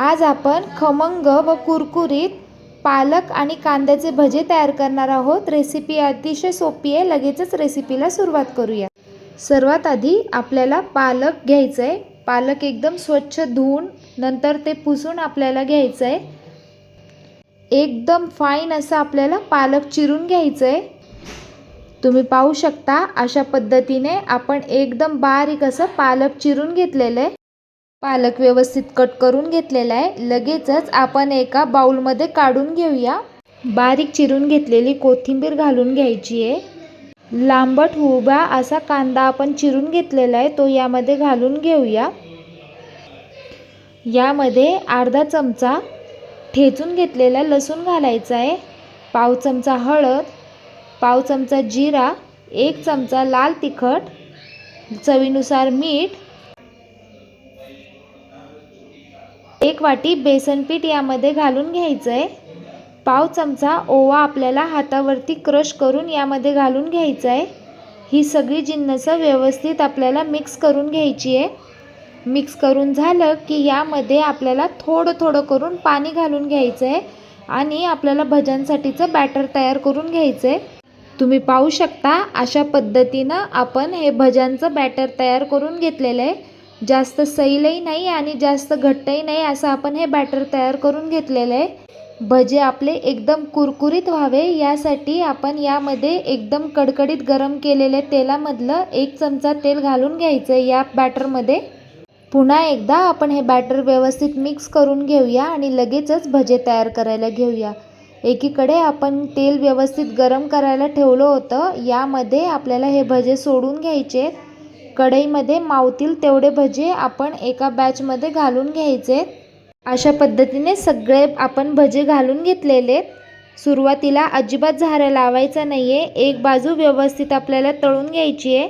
आज आपण खमंग व कुरकुरीत पालक आणि कांद्याचे भजे तयार करणार आहोत. रेसिपी अतिशय सोपी आहे. लगेचच रेसिपीला सुरुवात करूया. सर्वात आधी आपल्याला पालक घ्यायचं आहे पालक एकदम स्वच्छ धुवून नंतर ते पुसून आपल्याला घ्यायचं आहे एकदम फाईन असं आपल्याला पालक चिरून घ्यायचं आहे तुम्ही पाहू शकता अशा पद्धतीने आपण एकदम बारीक असं पालक चिरून घेतलेलं आहे. पालक व्यवस्थित कट करून घेतलेला आहे. लगेचच आपण एका बाउलमध्ये काढून घेऊया. बारीक चिरून घेतलेली कोथिंबीर घालून घ्यायची आहे. लांबट उभा असा कांदा आपण चिरून घेतलेला आहे तो यामध्ये घालून घेऊया. यामध्ये अर्धा चमचा ठेचून घेतलेला लसूण घालायचा आहे. पाव चमचा हळद पाव चमचा जिरा एक चमचा लाल तिखट चवीनुसार मीठ एक वाटी बेसन पीठ यामध्ये घालून घ्यायचं आहे पाव चमचा ओवा आपल्याला हातावरती क्रश करून यामध्ये घालून घ्यायचं आहे ही सगळी जिन्नसं व्यवस्थित आपल्याला मिक्स करून घ्यायची आहे मिक्स करून झालं की यामध्ये आपल्याला थोडं थोडं करून पाणी घालून घ्यायचं आहे आणि आपल्याला भज्यांसाठीचं बॅटर तयार करून घ्यायचं आहे तुम्ही पाहू शकता अशा पद्धतीनं आपण हे भज्यांचं बॅटर तयार करून घेतलेलं आहे जास्त सैलही नाही आणि जास्त घट्टही नाही असं आपण हे बॅटर तयार करून घेतलेलं आहे. भजे आपले एकदम कुरकुरीत व्हावे यासाठी आपण यामध्ये एकदम कडकडीत गरम केलेल्या तेलामधलं एक चमचा तेल घालून घ्यायचं या बॅटरमध्ये पुन्हा एकदा आपण हे बॅटर व्यवस्थित मिक्स करून घेऊया आणि लगेचच भजे तयार करायला घेऊया. एकीकडे आपण तेल व्यवस्थित गरम करायला ठेवलं होतं यामध्ये आपल्याला हे भजे सोडून घ्यायचे कढईमध्ये मावतील तेवढे भजे आपण एका बॅचमध्ये घालून घ्यायचे. अशा पद्धतीने सगळे आपण भजे घालून घेतलेले. सुरुवातीला अजिबात झारा लावायचा नाही आहे एक बाजू व्यवस्थित आपल्याला तळून घ्यायची आहे.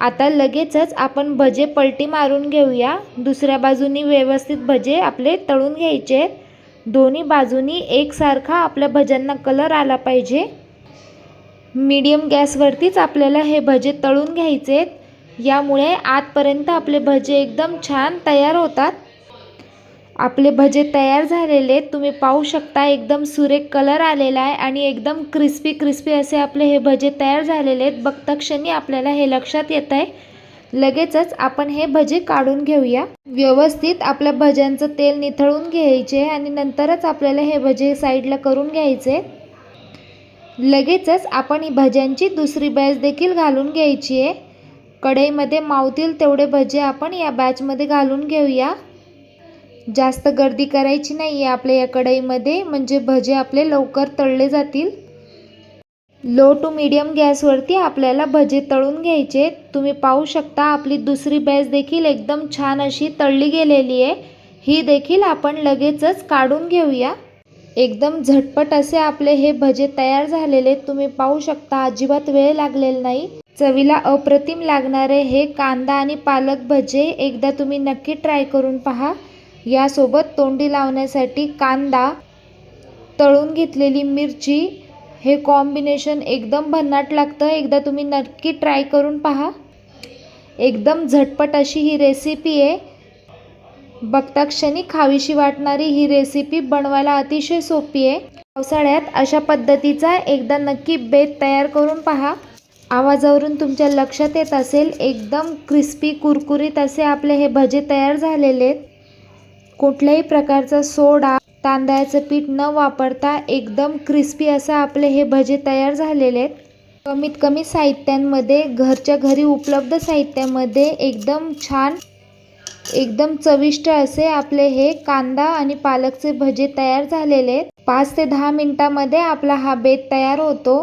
आता लगेचच आपण भजे पलटी मारून घेऊया. दुसऱ्या बाजूनी व्यवस्थित भजे आपले तळून घ्यायचे. दोन्ही बाजूनी एकसारखा आपल्या भज्यांना कलर आला पाहिजे. मीडियम गॅसवरतीच आपल्याला हे भजे तळून घ्यायचे यामुळे आतपर्यंत आपले भजे एकदम छान तयार होतात. आपले भजे तयार झालेले तुम्ही पाहू शकता एकदम सुरेख कलर आलेला आहे आणि एकदम क्रिस्पी क्रिस्पी असे आपले हे भजे तयार झालेले आहेत. बघताक्षणी आपल्याला हे लक्षात येत आहे. लगेचच आपण हे भजे काढून घेऊया. व्यवस्थित आपल्या भज्यांचं तेल निथळून घ्यायचे आणि नंतरच आपल्याला हे भजे साईडला करून घ्यायचे. लगेचच आपण ही भज्यांची दुसरी बॅच देखील घालून घ्यायची आहे. कढईमध्ये मावतील तेवढे भजे आपण या बॅचमध्ये घालून घेऊया. जास्त गर्दी करायची नाही आहे आपल्या या कढईमध्ये म्हणजे भजे आपले लवकर तळले जातील. लो टू मीडियम गॅसवरती आपल्याला भजे तळून घ्यायचे. तुम्ही पाहू शकता आपली दुसरी बॅच देखील एकदम छान अशी तळली गेलेली आहे. ही देखील आपण लगेचच काढून घेऊया. एकदम झटपट असे आपले हे भजे तयार झालेले तुम्ही पाहू शकता अजिबात वेळ लागलेला नाही. चवीला अप्रतिम लागणारे हे कांदा आणि पालक भजे एकदा तुम्ही नक्की ट्राय करून पहा. यासोबत तोंडी लावण्यासाठी कांदा तळून घेतलेली मिरची हे कॉम्बिनेशन एकदम भन्नाट लागतं. एकदा तुम्ही नक्की ट्राय करून पहा. एकदम झटपट अशी ही रेसिपी आहे. बघता क्षणी खावीशी वाटणारी ही रेसिपी बनवायला अतिशय सोपी आहे. पावसाळ्यात अशा पद्धतीचा एकदा नक्की बेत तयार करून पहा. आवाजावरून तुमच्या लक्षात येत असेल एकदम क्रिस्पी कुरकुरीत असे आपले हे भजे तयार झालेले आहेत. कुठल्याही प्रकारचा सोडा तांदळाचं पीठ न वापरता एकदम क्रिस्पी असं आपले हे भजे तयार झालेले आहेत. कमीत कमी साहित्यांमध्ये घरच्या घरी उपलब्ध साहित्यामध्ये एकदम छान एकदम चविष्ट असे आपले हे कांदा आणि पालकचे भजे तयार झालेले आहेत. पाच ते दहा मिनटामध्ये आपला हा बेत तयार होतो.